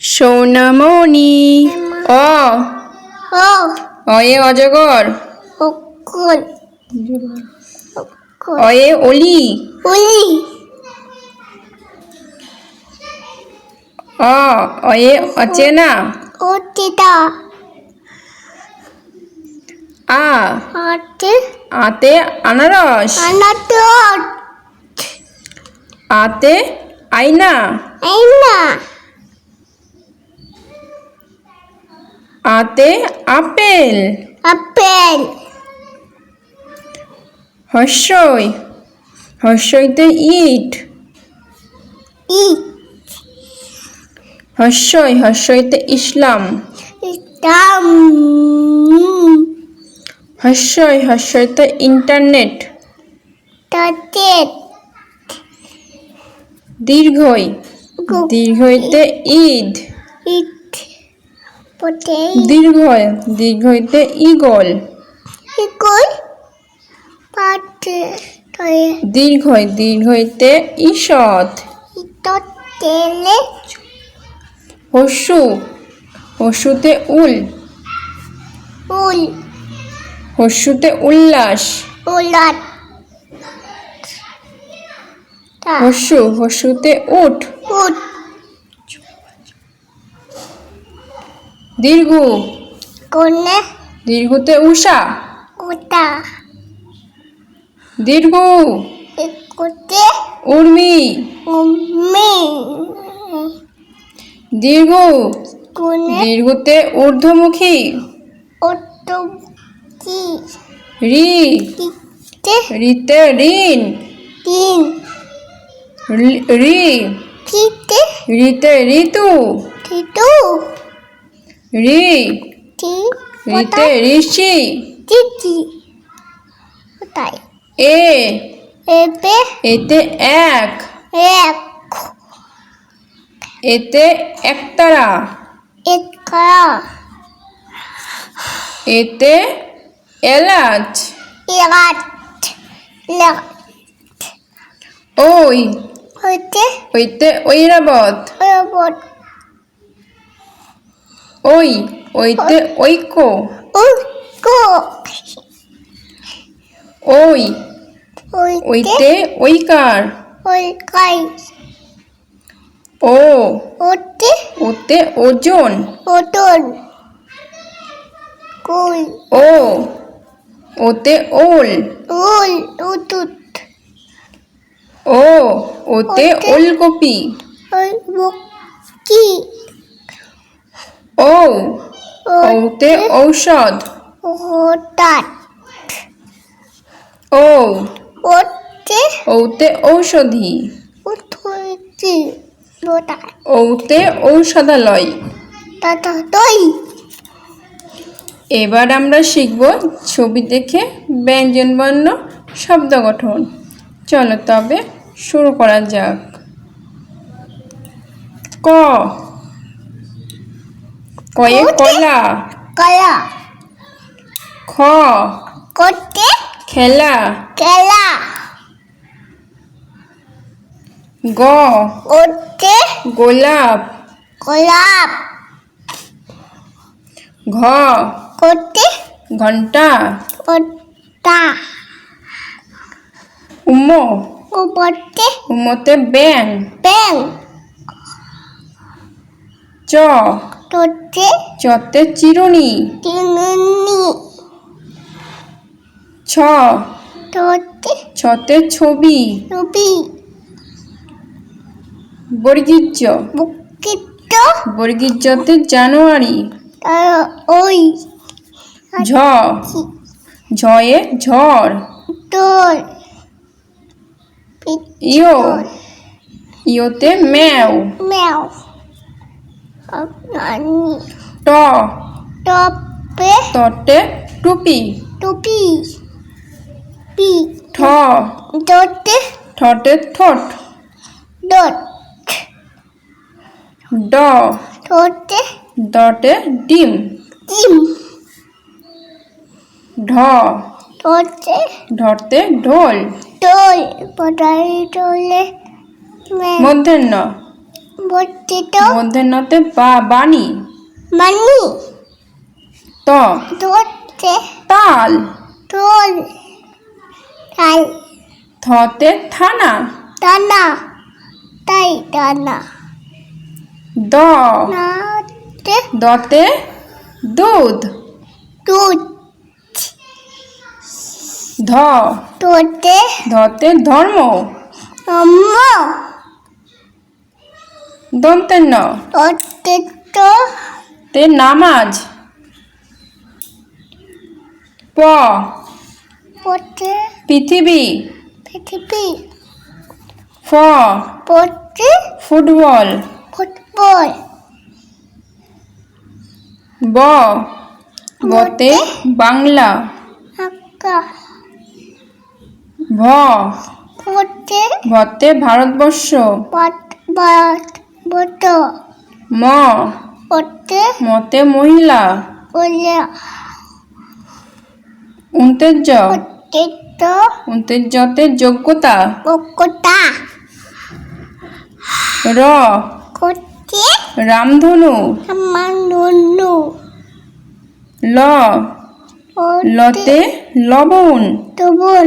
সোনামণি। অ। ও। অয়ে অজগর। অয়ে অলি। উলি অ। অয়ে অচেনা। ওটিটা আ। আতে। আনারস। আনাতট আতে আয়না আইনা। আতে আপেল। আপেল। হর্ষই। হর্ষইতে ইট। ই হর্ষই হর্ষইতে ইসলাম। ইতাম হর্ষই হর্ষইতে ইন্টারনেট। তাতে দীর্ঘই দীর্ঘইতে ঈদ। পটে দীর্ঘয় দীর্ঘইতে ইগল দীর্ঘই দীর্ঘইতে ঈষৎ। হস্যু হস্যুতে উল। উল। হস্যুতে উল্লাস। উলাট তা হস্যু হস্যুতে উঠ। উট দীর্ঘ। কোনে দীর্ঘতে উষা। কোটা দীর্ঘ। ইকুতে উর্মি। উম্মি দীর্ঘ। কোনে দীর্ঘতে ঊর্ধ্বমুখী। অটো কি রি। রিতে। ঋণ। তিন রি- রি। কিতে রিতে ঋতু তিতু রি। রিতে ঋষি। তিতি কোথায়? এ। এবে এতে এক। এক। এতে একতারা। একা এতে এলাচ। লাগ ওই। হইতে ওইতে ঐরাবত রবট ওই ওইতে ঐক্য। উকো ওই হইতে ওইতে ঐকার। ওই কাই ও ওতে ওতে ওজন। ওটন কুল ও ওতে ওল। উল উতুত ও ওতে ওলকপি। বকি ও ওতে ঔষধ। হঠাৎ ও ওতে ওতে ঔষধি। ওতে ঔষধালয়। এবার আমরা শিখব ছবি দেখে ব্যঞ্জনবর্ণ শব্দ গঠন। চলো তবে শুরু করা যাক। ক। কয়ে কলা। কলা। খ। করতে খেলা। খেলা। গ। করতে গোলাপ। গোলাপ। ঘ। করতে ঘণ্টা। ওটা উম উপরতে উমতে ব্যাং ব্যাং চ। তোতে চতে চিরুনি। তিনুনি ছ। তোতে ছতে ছবি। রুবি বর্গীর্য। বুকিত বর্গীর্যতে জানুয়ারি। ওই। ঝ। ঝয়ে ঝড়। তোর ইয় ইয়তে ম্যাও ম্যাও ট টপে তটে টুপি টুপি পি ঠ দোতে ঠটে ঠোঁট দোট ড তোতে ডটে ডিম ডিম ঢ ঢতে ঢোল দোল পটাই তোলে মধ্যাহ্ন। বর্তিত মধ্যাহ্নতে বা বাণী। মানি ত। ধরতে তাল। তোল। তাই থতে থানা। দানা তাই দানা দ। দতে দুধ। ধ। ধতে ধর্ম। অম্ম দন্তেন্ন তোতে তো। তে নামাজ। প। পড়তে পৃথিবী। পৃথিবী। ফ। পড়তে ফুটবল। ফুটবল। ব। বতে বাংলা। আকাশ। ভ পড়তে ভতে ভারতবর্ষ। পট বট বট ম। পড়তে মতে মহিলা। উন্তেজ উন্তেজতে যোগ্যতা। বকটা র। রামধনু। নুনু ল। লতে লবণ। তবুন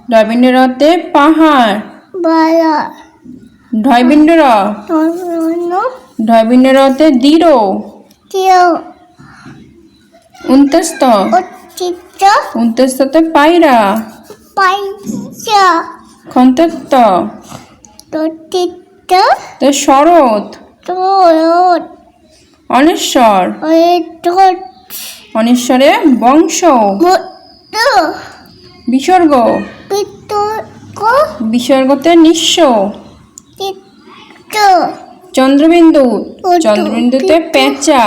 বলব ডয়বিন্দ্রতে পাহাড়। বলা। ঢয়বিন্দ্র নুনু ঢয়বিন্দ্রতে দৃঢ়। উনতেস্ত অতীত পায়রা। খন্তেত্ত অতীত তে শরৎ। অনেশ্বর। অনেশ্বরে। বংশ। বিসর্গ। বিসর্গতে নিঃস্ব। নিঃস চন্দ্রবিন্দু। চন্দ্রবিন্দুতে বিন্দু। পেঁচা।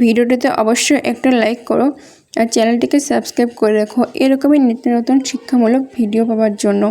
ভিডিওটিতে অবশ্যই একটা লাইক করো আর চ্যানেলটিকে সাবস্ক্রাইব করে রাখো। এরকমই নিত্য নতুন শিক্ষামূলক ভিডিও পাওয়ার জন্য।